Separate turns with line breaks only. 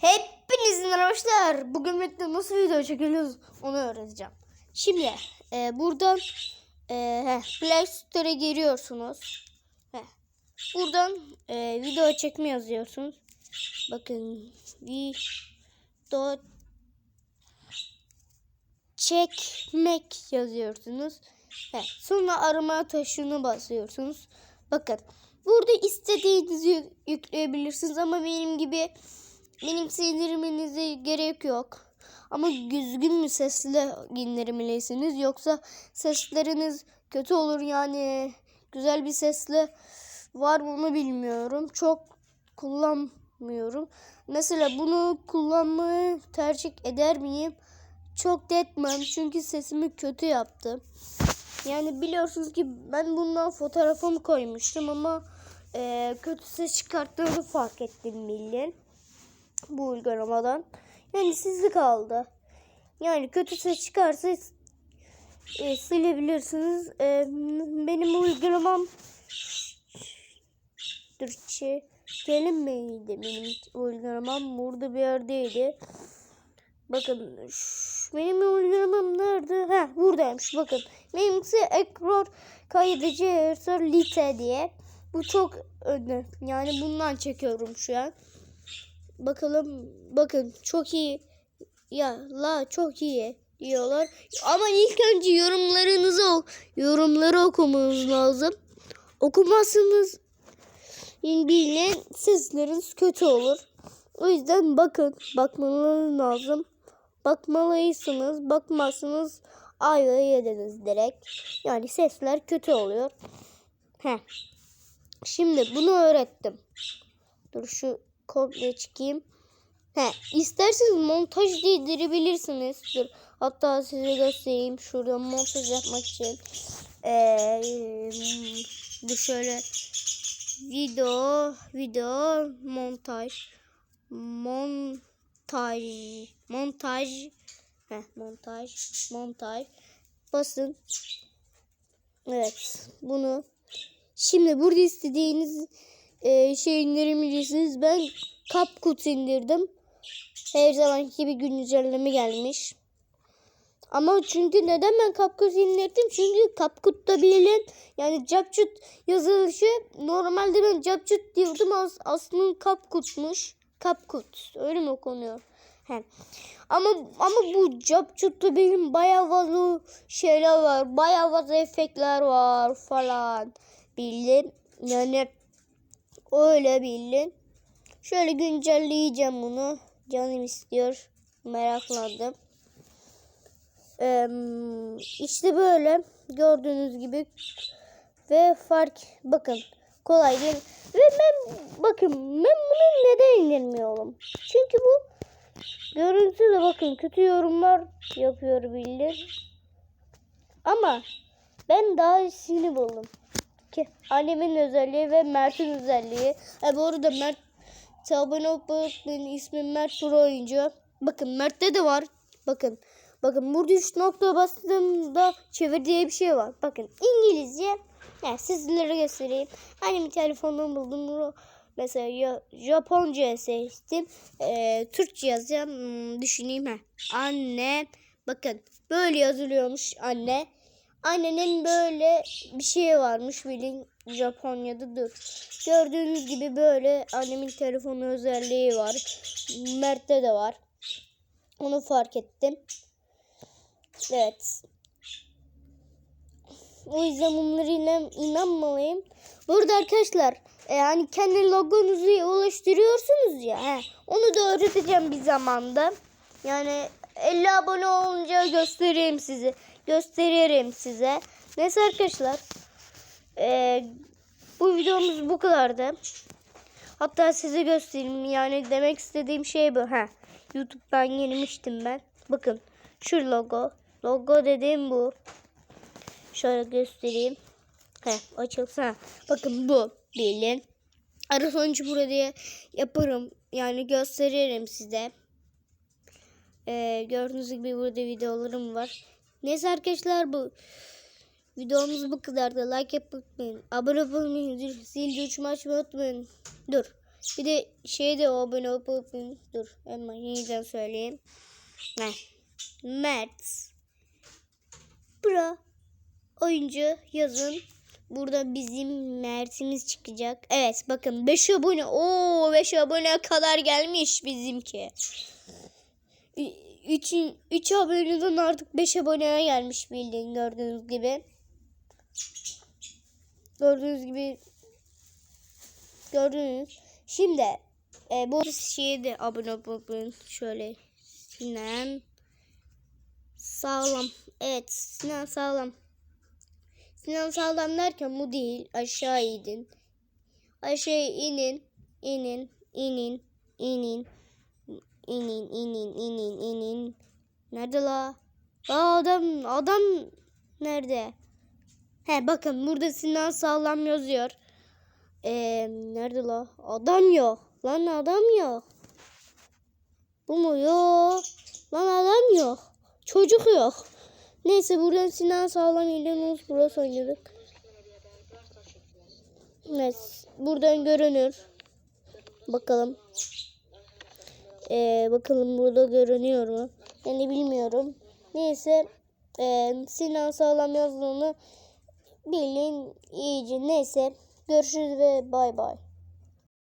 Hepinizin arkadaşlar. Bugün birlikte nasıl video çekiyoruz onu öğreteceğim. Şimdi e, buradan e, heh, Play Store'a giriyorsunuz. Heh. Buradan e, video çekme yazıyorsunuz. Bakın video çekmek yazıyorsunuz. Heh. Sonra arama taşını basıyorsunuz. Bakın burada istediğinizi yük- yükleyebilirsiniz ama benim gibi benim sindirmenize gerek yok. Ama düzgün bir sesle indirmelisiniz. Yoksa sesleriniz kötü olur yani. Güzel bir sesle var mı onu bilmiyorum. Çok kullanmıyorum. Mesela bunu kullanmayı tercih eder miyim? Çok da etmem çünkü sesimi kötü yaptı. Yani biliyorsunuz ki ben bundan fotoğrafımı koymuştum ama eee, kötü ses çıkarttığını fark ettim bilin bu uygulamadan. Yani sizde kaldı. Yani kötü ses çıkarsa e, silebilirsiniz. E, benim uygulamam Türkçe kelimeydi benim uygulamam burada bir yerdeydi. Bakın benim uygulamam nerede? Ha buradaymış bakın. Benimkisi ekran kaydedici Lite diye. Bu çok önemli. Yani bundan çekiyorum şu an. Bakalım bakın çok iyi. Ya la çok iyi diyorlar. Ama ilk önce yorumlarınızı yorumları okumanız lazım. Okumazsanız bilin sesleriniz kötü olur. O yüzden bakın bakmanız lazım. Bakmalıysanız bakmazsınız ayvayı yediniz direkt. Yani sesler kötü oluyor. Heh. Şimdi bunu öğrettim. Dur şu komple çıkayım. He, isterseniz montaj değdirebilirsiniz. Dur, hatta size göstereyim şurada montaj yapmak için. Ee, dur şöyle video video montaj montaj montaj Heh, montaj montaj basın evet bunu şimdi burada istediğiniz e, şey indirebilirsiniz ben CapCut indirdim her zamanki gibi güncelleme gelmiş ama çünkü neden ben CapCut indirdim? Çünkü CapCut'ta bilin yani CapCut yazılışı normalde ben CapCut diyordum as aslında CapCut'muş. CapCut öyle mi okunuyor? He. Ama ama bu CapCut'ta benim bayağı fazla şeyler var. Bayağı fazla efektler var falan. Bilin yani öyle bilin. Şöyle güncelleyeceğim bunu. Canım istiyor. Meraklandım. Ee, işte böyle gördüğünüz gibi ve fark bakın kolay değil ve ben bakın ben bunu neden indirmiyorum çünkü bu görüntü de bakın kötü yorumlar yapıyor bildi ama ben daha iyisini buldum ki annemin özelliği ve Mert'in özelliği e, bu arada Mert abone olup unutmayın. ismim Mert Pro oyuncu bakın Mert'te de var bakın Bakın burada 3 nokta bastığımda çevir diye bir şey var. Bakın İngilizce. Yani sizlere göstereyim. Annemin telefonunu buldum. Mesela Japonca seçtim. Ee, Türkçe yazacağım. Hmm, düşüneyim ha. Anne. Bakın böyle yazılıyormuş anne. Annenin böyle bir şey varmış bilin Japonya'da dur. Gördüğünüz gibi böyle annemin telefonu özelliği var. Mert'te de var. Onu fark ettim. Evet. O yüzden bunlara inan, inanmalıyım. Burada arkadaşlar e, hani kendi logonuzu oluşturuyorsunuz ya. He, onu da öğreteceğim bir zamanda. Yani 50 abone olunca göstereyim size. Gösteririm size. Neyse arkadaşlar. E, bu videomuz bu kadardı. Hatta size göstereyim. Yani demek istediğim şey bu. Ha. YouTube'dan girmiştim ben. Bakın şu logo. Logo dediğim bu. Şöyle göstereyim. Heh, açılsa. Bakın bu. Bilin. Ara sonucu burada diye yaparım. Yani gösteririm size. Ee, gördüğünüz gibi burada videolarım var. Neyse arkadaşlar bu. Videomuz bu kadardı. Like yapmayı unutmayın. Abone olmayı, zil açmayı unutmayın. Dur. Bir de şey de abone olup olup- dur hemen yeniden söyleyeyim. Heh. Mert Bra oyuncu yazın. Burada bizim Mert'imiz çıkacak. Evet bakın 5 abone. Oo 5 abone kadar gelmiş bizimki. 3 3 aboneden artık 5 aboneye gelmiş bildiğin gördüğünüz gibi. Gördüğünüz gibi gördünüz. Şimdi e, bu şeye de abone olun. Şöyle Sinan sağlam. Evet Sinan sağlam. Sinan sağlam derken bu değil. Aşağı indin. Aşağı inin. inin, inin, inin, inin, inin, inin, inin. Nerede la? Aa, adam, adam nerede? He bakın burada Sinan sağlam yazıyor. Ee, nerede la? Adam yok. Lan adam yok. Bu mu? Yok. Lan adam yok. Çocuk yok. Neyse buradan Sinan Sağlam İlhanus burası oynadık. Evet. Buradan görünür. Bakalım. Ee, bakalım burada görünüyor mu? Yani bilmiyorum. Neyse. Ee, Sinan Sağlam yazdığını bilin iyice. Neyse. Görüşürüz ve bay bay.